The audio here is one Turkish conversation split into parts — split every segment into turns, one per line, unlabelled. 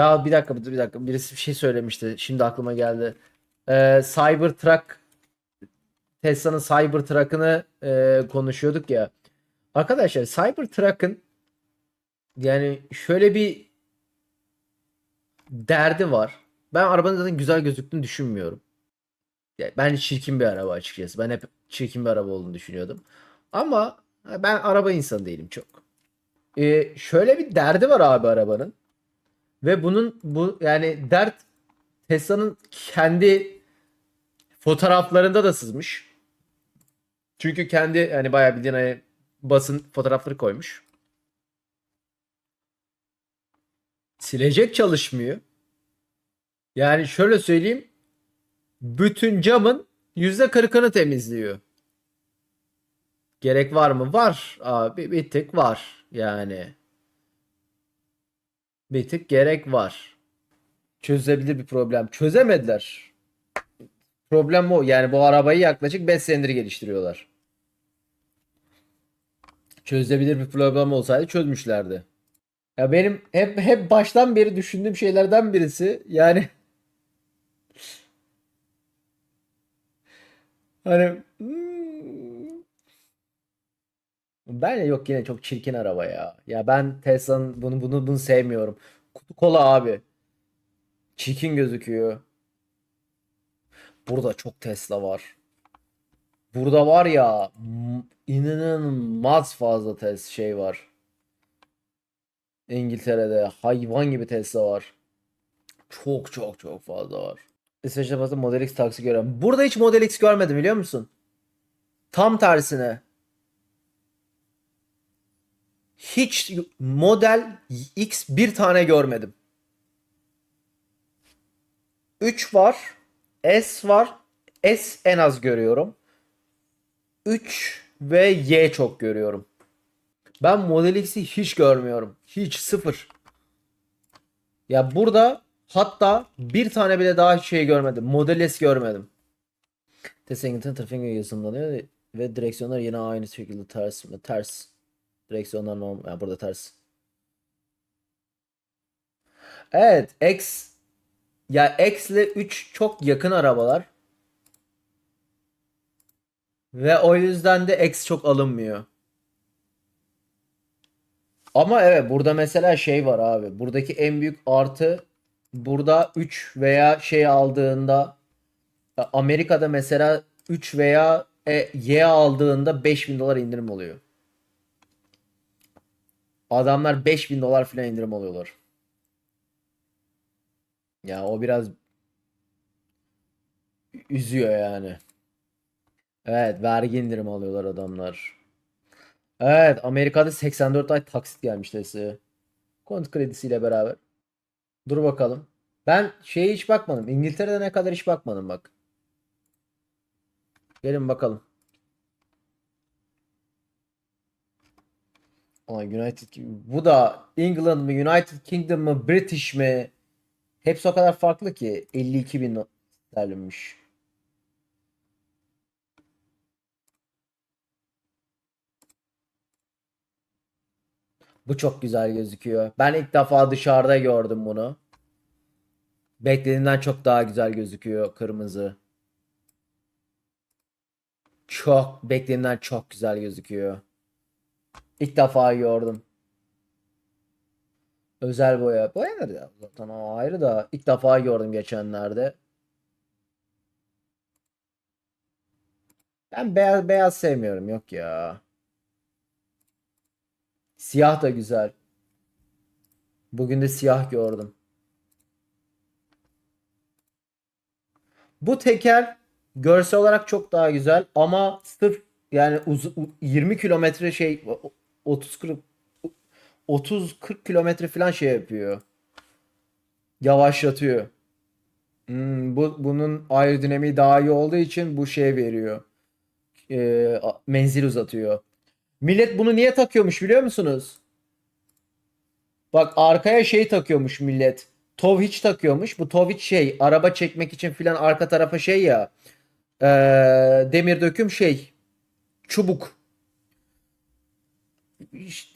Ya bir dakika bir dakika birisi bir şey söylemişti. Şimdi aklıma geldi. Ee, Cybertruck Tesla'nın Cybertruck'ını e, konuşuyorduk ya. Arkadaşlar Cybertruck'ın yani şöyle bir derdi var. Ben arabanın zaten güzel gözüktüğünü düşünmüyorum. Yani bence çirkin bir araba açıkçası. Ben hep çirkin bir araba olduğunu düşünüyordum. Ama ben araba insanı değilim çok. Ee, şöyle bir derdi var abi arabanın. Ve bunun bu yani dert Tesla'nın kendi fotoğraflarında da sızmış. Çünkü kendi yani bayağı bildiğin hani basın fotoğrafları koymuş. Silecek çalışmıyor. Yani şöyle söyleyeyim. Bütün camın yüzde kırkını temizliyor. Gerek var mı? Var abi bir tık var yani. Bir tık gerek var. Çözebilir bir problem. Çözemediler. Problem o. Yani bu arabayı yaklaşık 5 senedir geliştiriyorlar. Çözebilir bir problem olsaydı çözmüşlerdi. Ya benim hep hep baştan beri düşündüğüm şeylerden birisi yani hani hmm, ben yok yine çok çirkin araba ya. Ya ben Tesla'nın bunu bunu bunu sevmiyorum. Kutu kola abi. Çirkin gözüküyor. Burada çok Tesla var. Burada var ya inanılmaz fazla Tesla şey var. İngiltere'de hayvan gibi Tesla var. Çok çok çok fazla var. İsveç'te fazla Model X taksi görüyorum. Burada hiç Model X görmedim biliyor musun? Tam tersine. Hiç Model X bir tane görmedim. 3 var. S var. S en az görüyorum. 3 ve Y çok görüyorum. Ben Model X'i hiç görmüyorum. Hiç sıfır. Ya burada hatta bir tane bile daha şey görmedim. Model S görmedim. Tesla trafiğin yazılımlanıyor ve direksiyonlar yine aynı şekilde ters ters. Direksiyonlar normal. Yani burada ters. Evet, X ya X ile 3 çok yakın arabalar. Ve o yüzden de X çok alınmıyor. Ama evet burada mesela şey var abi. Buradaki en büyük artı burada 3 veya şey aldığında Amerika'da mesela 3 veya e, Y aldığında 5000 dolar indirim oluyor. Adamlar 5000 dolar falan indirim alıyorlar. Ya o biraz üzüyor yani. Evet vergi indirim alıyorlar adamlar. Evet Amerika'da 84 ay taksit gelmiş Tesla'ya. Konut kredisiyle beraber. Dur bakalım. Ben şeye hiç bakmadım. İngiltere'de ne kadar hiç bakmadım bak. Gelin bakalım. Aa, United bu da England mı United Kingdom mı British mi? Hepsi o kadar farklı ki 52 bin sterlinmiş. Bu çok güzel gözüküyor. Ben ilk defa dışarıda gördüm bunu. Beklediğimden çok daha güzel gözüküyor kırmızı. Çok beklediğimden çok güzel gözüküyor. İlk defa gördüm. Özel boya. Boya nerede ya? Zaten o ayrı da ilk defa gördüm geçenlerde. Ben beyaz beyaz sevmiyorum yok ya. Siyah da güzel. Bugün de siyah gördüm. Bu teker görsel olarak çok daha güzel ama sırf yani uz- 20 kilometre şey 30 40 30-40 kilometre falan şey yapıyor. Yavaşlatıyor. Hmm, bu bunun aerodinamiği daha iyi olduğu için bu şey veriyor. A- menzil uzatıyor. Millet bunu niye takıyormuş biliyor musunuz? Bak arkaya şey takıyormuş millet. Tow takıyormuş. Bu tow şey araba çekmek için filan arka tarafa şey ya. ee, demir döküm şey. Çubuk.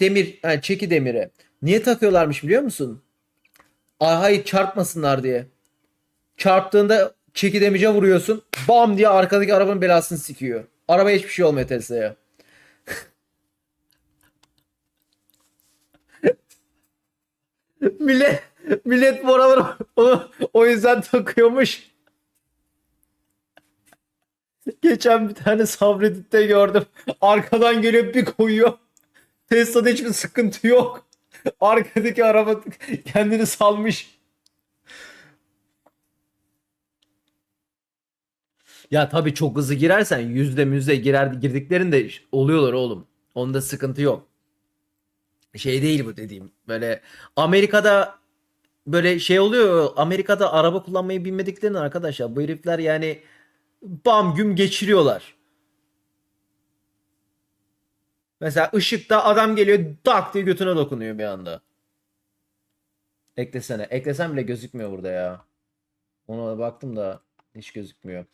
Demir yani çeki demiri. Niye takıyorlarmış biliyor musun? Ay hayır çarpmasınlar diye. Çarptığında çeki demice vuruyorsun. Bam diye arkadaki arabanın belasını sikiyor. Arabaya hiçbir şey olmuyor Tesla'ya. millet millet bu araları onu o yüzden takıyormuş. Geçen bir tane Sabredit'te gördüm. Arkadan geliyor bir koyuyor. Tesla'da hiçbir sıkıntı yok. Arkadaki araba kendini salmış. Ya tabii çok hızlı girersen yüzde müzde girer girdiklerinde oluyorlar oğlum. Onda sıkıntı yok. Şey değil bu dediğim. Böyle Amerika'da böyle şey oluyor. Amerika'da araba kullanmayı bilmediklerini arkadaşlar bu herifler yani bam güm geçiriyorlar. Mesela ışıkta adam geliyor tak diye götüne dokunuyor bir anda. Eklesene. Eklesem bile gözükmüyor burada ya. Ona baktım da hiç gözükmüyor.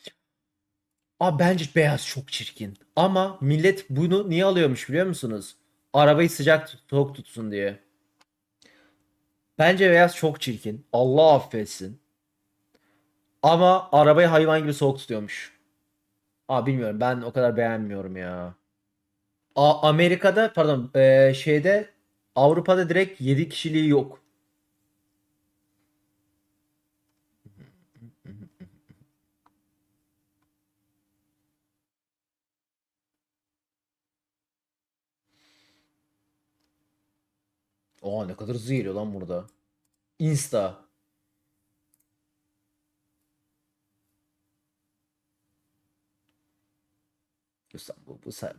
Aa bence beyaz çok çirkin. Ama millet bunu niye alıyormuş biliyor musunuz? Arabayı sıcak soğuk tutsun diye. Bence beyaz çok çirkin. Allah affetsin. Ama arabayı hayvan gibi soğuk tutuyormuş. Aa bilmiyorum ben o kadar beğenmiyorum ya. A- Amerika'da pardon eee, şeyde Avrupa'da direkt 7 kişiliği yok. Aa ne kadar hızlı geliyor lan burada. Insta. Bu, bu, bu sen.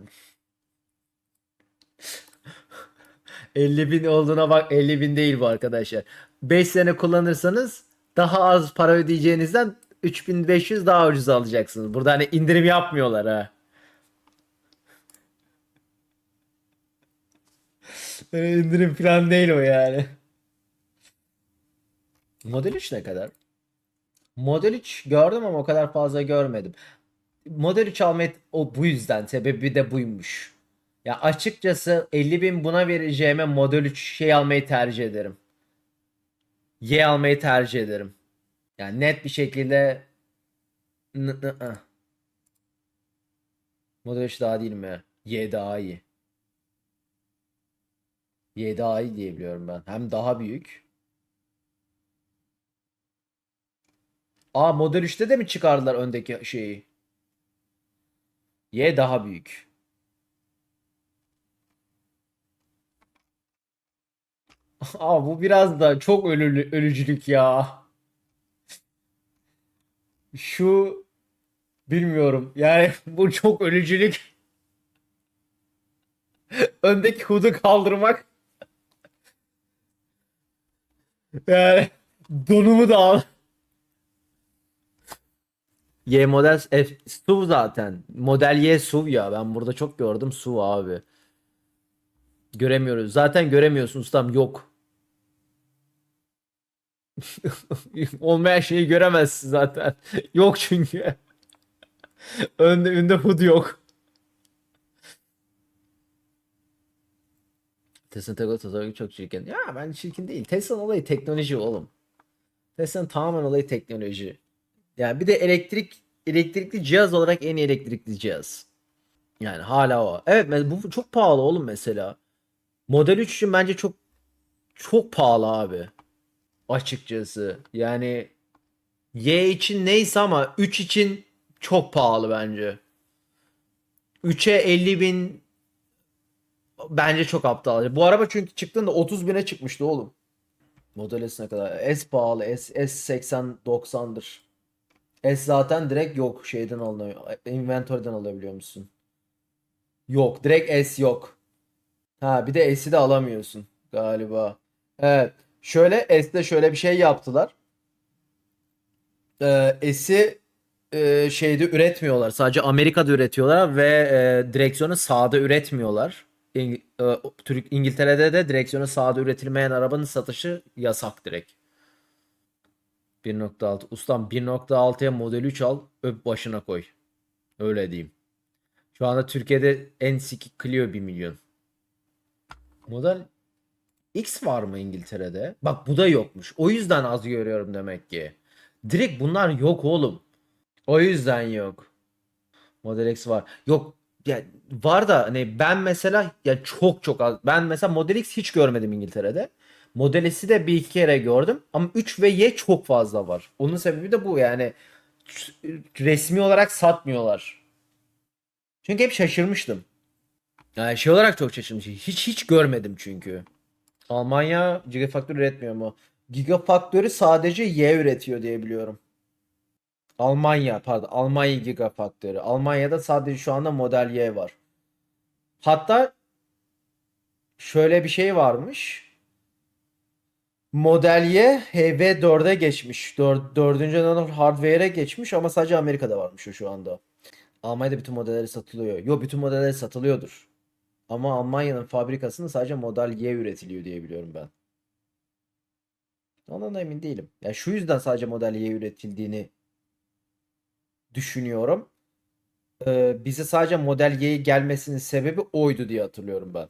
50 bin olduğuna bak 50 bin değil bu arkadaşlar. 5 sene kullanırsanız daha az para ödeyeceğinizden 3500 daha ucuz alacaksınız. Burada hani indirim yapmıyorlar ha. Öyle indirim falan değil o yani. Model 3 ne kadar? Model 3 gördüm ama o kadar fazla görmedim. Model 3 almayı o bu yüzden sebebi de buymuş. Ya açıkçası 50 bin buna vereceğime Model 3 şey almayı tercih ederim. Y almayı tercih ederim. Yani net bir şekilde. Model 3 daha değil mi? Y daha iyi. Y daha iyi diye biliyorum ben. Hem daha büyük. Aa Model 3'te de mi çıkardılar öndeki şeyi? Y daha büyük. Aa bu biraz da çok ölü, ölücülük ya. Şu bilmiyorum. Yani bu çok ölücülük. Öndeki hudu kaldırmak. Yani donumu da al. Y model F, SUV zaten. Model Y SUV ya. Ben burada çok gördüm SUV abi. Göremiyoruz. Zaten göremiyorsun ustam. Yok. Olmayan şeyi göremezsin zaten. Yok çünkü. Önde önde hood yok. Tesla Tegel tasarımı çok çirkin. Ya ben çirkin değil. Tesla'nın olayı teknoloji oğlum. Tesla'nın tamamen olayı teknoloji. Yani bir de elektrik elektrikli cihaz olarak en iyi elektrikli cihaz. Yani hala o. Evet bu çok pahalı oğlum mesela. Model 3 için bence çok çok pahalı abi. Açıkçası. Yani Y için neyse ama 3 için çok pahalı bence. 3'e 50 bin bence çok aptal. Bu araba çünkü çıktığında 30 bine çıkmıştı oğlum. Model S ne kadar? S pahalı. S, S80 90'dır. S zaten direkt yok şeyden alınıyor. Inventory'den alabiliyor musun? Yok. Direkt S yok. Ha bir de S'i de alamıyorsun galiba. Evet. Şöyle S'de şöyle bir şey yaptılar. Ee, S'i e, şeyde üretmiyorlar. Sadece Amerika'da üretiyorlar ve e, direksiyonu sağda üretmiyorlar. İng- e, Türk İngiltere'de de direksiyonu sağda üretilmeyen arabanın satışı yasak direkt. 1.6 ustam 1.6'ya Model 3 al öp başına koy. Öyle diyeyim. Şu anda Türkiye'de en sikik Clio 1 milyon. Model X var mı İngiltere'de? Bak bu da yokmuş. O yüzden az görüyorum demek ki. Direkt bunlar yok oğlum. O yüzden yok. Model X var. Yok ya var da hani ben mesela ya çok çok az. Ben mesela Model X hiç görmedim İngiltere'de. Model S'i de bir iki kere gördüm ama 3 ve Y çok fazla var. Onun sebebi de bu yani resmi olarak satmıyorlar. Çünkü hep şaşırmıştım. Yani şey olarak çok şaşırmıştım. Hiç hiç görmedim çünkü. Almanya Gigafactory üretmiyor mu? Gigafactory sadece Y üretiyor diye biliyorum. Almanya pardon Almanya Gigafactory. Almanya'da sadece şu anda Model Y var. Hatta şöyle bir şey varmış. Model Y HV4'e geçmiş. 4. 4. nesil hardware'e geçmiş ama sadece Amerika'da varmış o şu anda. Almanya'da bütün modelleri satılıyor. Yo bütün modelleri satılıyordur. Ama Almanya'nın fabrikasında sadece Model Y üretiliyor diye biliyorum ben. Ondan da emin değilim. Ya şu yüzden sadece Model Y üretildiğini düşünüyorum. Ee, bize sadece Model Y gelmesinin sebebi oydu diye hatırlıyorum ben.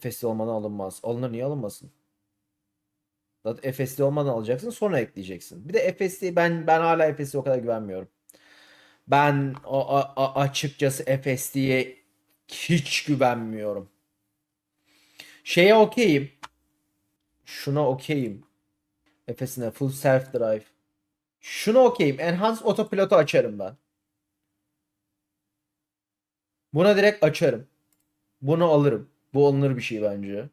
FSD olmadan alınmaz. Alınır niye alınmasın? Zaten FSD olmadan alacaksın sonra ekleyeceksin. Bir de FSD ben ben hala FSD o kadar güvenmiyorum. Ben a- a- açıkçası FSD'ye hiç güvenmiyorum. Şeye okeyim. Şuna okeyim. Efesine full self drive. Şuna okeyim. Enhanced autopilot'u açarım ben. Buna direkt açarım. Bunu alırım. Bu alınır bir şey bence.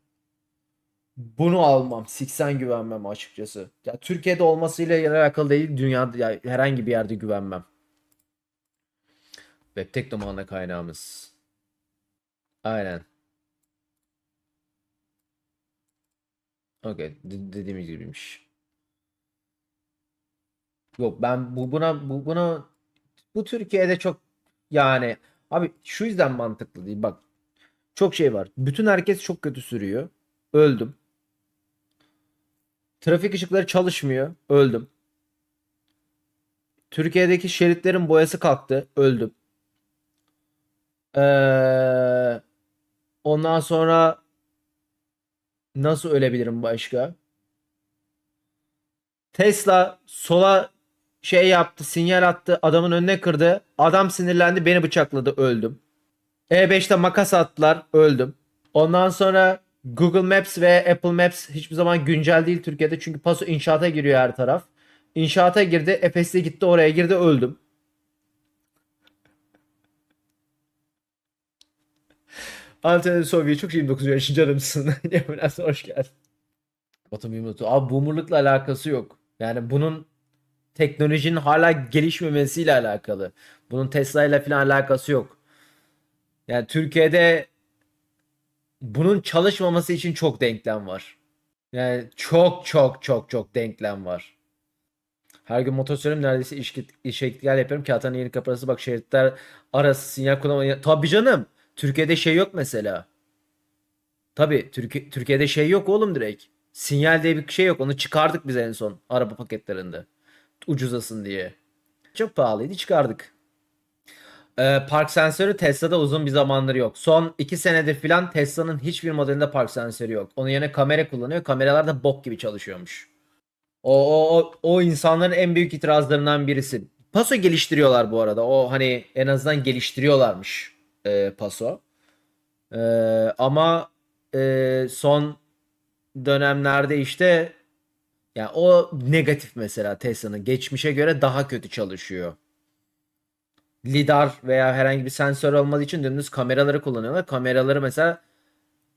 Bunu almam. 80 güvenmem açıkçası. Ya Türkiye'de olmasıyla alakalı değil. Dünyada ya herhangi bir yerde güvenmem. Web Teknoma'na kaynağımız. Aynen. Okey. de- dediğimiz gibiymiş. Yok ben bu buna bu buna bu Türkiye'de çok yani abi şu yüzden mantıklı değil. Bak çok şey var. Bütün herkes çok kötü sürüyor. Öldüm. Trafik ışıkları çalışmıyor. Öldüm. Türkiye'deki şeritlerin boyası kalktı. Öldüm. Ee, ondan sonra nasıl ölebilirim başka? Tesla sola şey yaptı, sinyal attı, adamın önüne kırdı. Adam sinirlendi, beni bıçakladı, öldüm. E5'te makas attılar, öldüm. Ondan sonra Google Maps ve Apple Maps hiçbir zaman güncel değil Türkiye'de çünkü paso inşaata giriyor her taraf. İnşaata girdi, FSD gitti oraya girdi, öldüm. Antonio Sovye çok 29 yaşın canımsın. Yemines hoş geldin. Batum Yumrutu. Abi boomerlıkla alakası yok. Yani bunun teknolojinin hala gelişmemesiyle alakalı. Bunun Tesla ile falan alakası yok. Yani Türkiye'de bunun çalışmaması için çok denklem var. Yani çok çok çok çok denklem var. Her gün motor sürüyorum neredeyse iş, işe git gel yapıyorum. Kağıthane yeni kapısı bak şeritler arası sinyal kullanma. Tabii canım. Türkiye'de şey yok mesela. Tabii Türkiye, Türkiye'de şey yok oğlum direkt. Sinyal diye bir şey yok. Onu çıkardık biz en son araba paketlerinde. Ucuzasın diye. Çok pahalıydı çıkardık. Ee, park sensörü Tesla'da uzun bir zamandır yok. Son 2 senedir filan Tesla'nın hiçbir modelinde park sensörü yok. Onun yerine kamera kullanıyor. Kameralar da bok gibi çalışıyormuş. O, o, o, o insanların en büyük itirazlarından birisi. Paso geliştiriyorlar bu arada. O hani en azından geliştiriyorlarmış e, Paso. E, ama e, son dönemlerde işte yani o negatif mesela Tesla'nın geçmişe göre daha kötü çalışıyor. Lidar veya herhangi bir sensör olmadığı için dümdüz kameraları kullanıyorlar. Kameraları mesela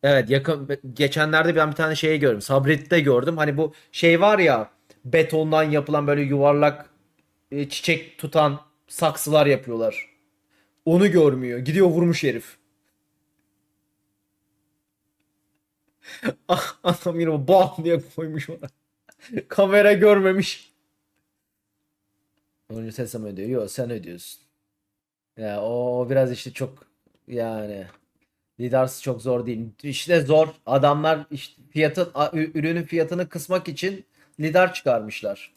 evet yakın geçenlerde ben bir tane şeye gördüm. Sabret'te gördüm. Hani bu şey var ya betondan yapılan böyle yuvarlak e, çiçek tutan saksılar yapıyorlar. Onu görmüyor. Gidiyor vurmuş herif. Ah, Adam yine bam diye koymuş ona. Kamera görmemiş. Önce Tesla mı ödüyor? Yok sen ödüyorsun. Ya o, biraz işte çok yani Lidars çok zor değil. İşte zor. Adamlar işte ü- ürünün fiyatını kısmak için lidar çıkarmışlar.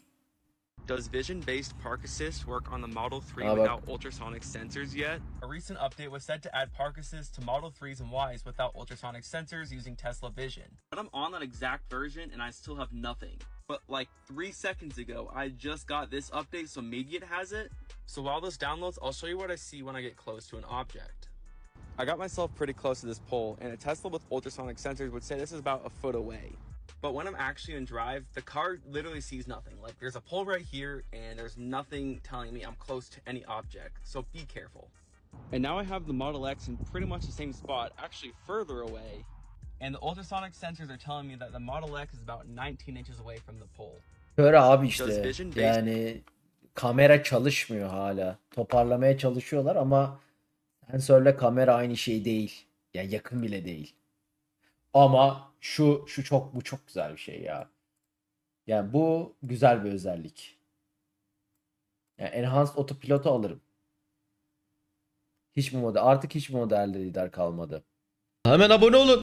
Does vision-based park assist work on the Model 3
Ah, bak.
without ultrasonic sensors yet? A recent update was said to add park assist to Model 3s and Ys without ultrasonic sensors using Tesla Vision. But I'm on that exact version and I still have nothing. But like 3 seconds ago, I just got this update so maybe it has it. So while this downloads, I'll show you what I see when I get close to an object. I got myself pretty close to this pole, and a Tesla with ultrasonic sensors would say this is about a foot away. But when I'm actually in drive, the car literally sees nothing. Like there's a pole right here, and there's nothing telling me I'm close to any object. So be careful. And now I have the Model X in pretty much the same spot, actually further away. And the ultrasonic sensors are telling me that the Model X is about 19 inches away from the pole.
Kör abi işte. Yani kamera çalışmıyor hala. Toparlamaya çalışıyorlar ama sensörle kamera aynı şey değil. Yani yakın bile değil. Ama şu şu çok bu çok güzel bir şey ya. Yani bu güzel bir özellik. Yani Enhanced Autopilot'u alırım. Hiçbir model artık hiçbir modelde lider kalmadı.
Hemen abone olun.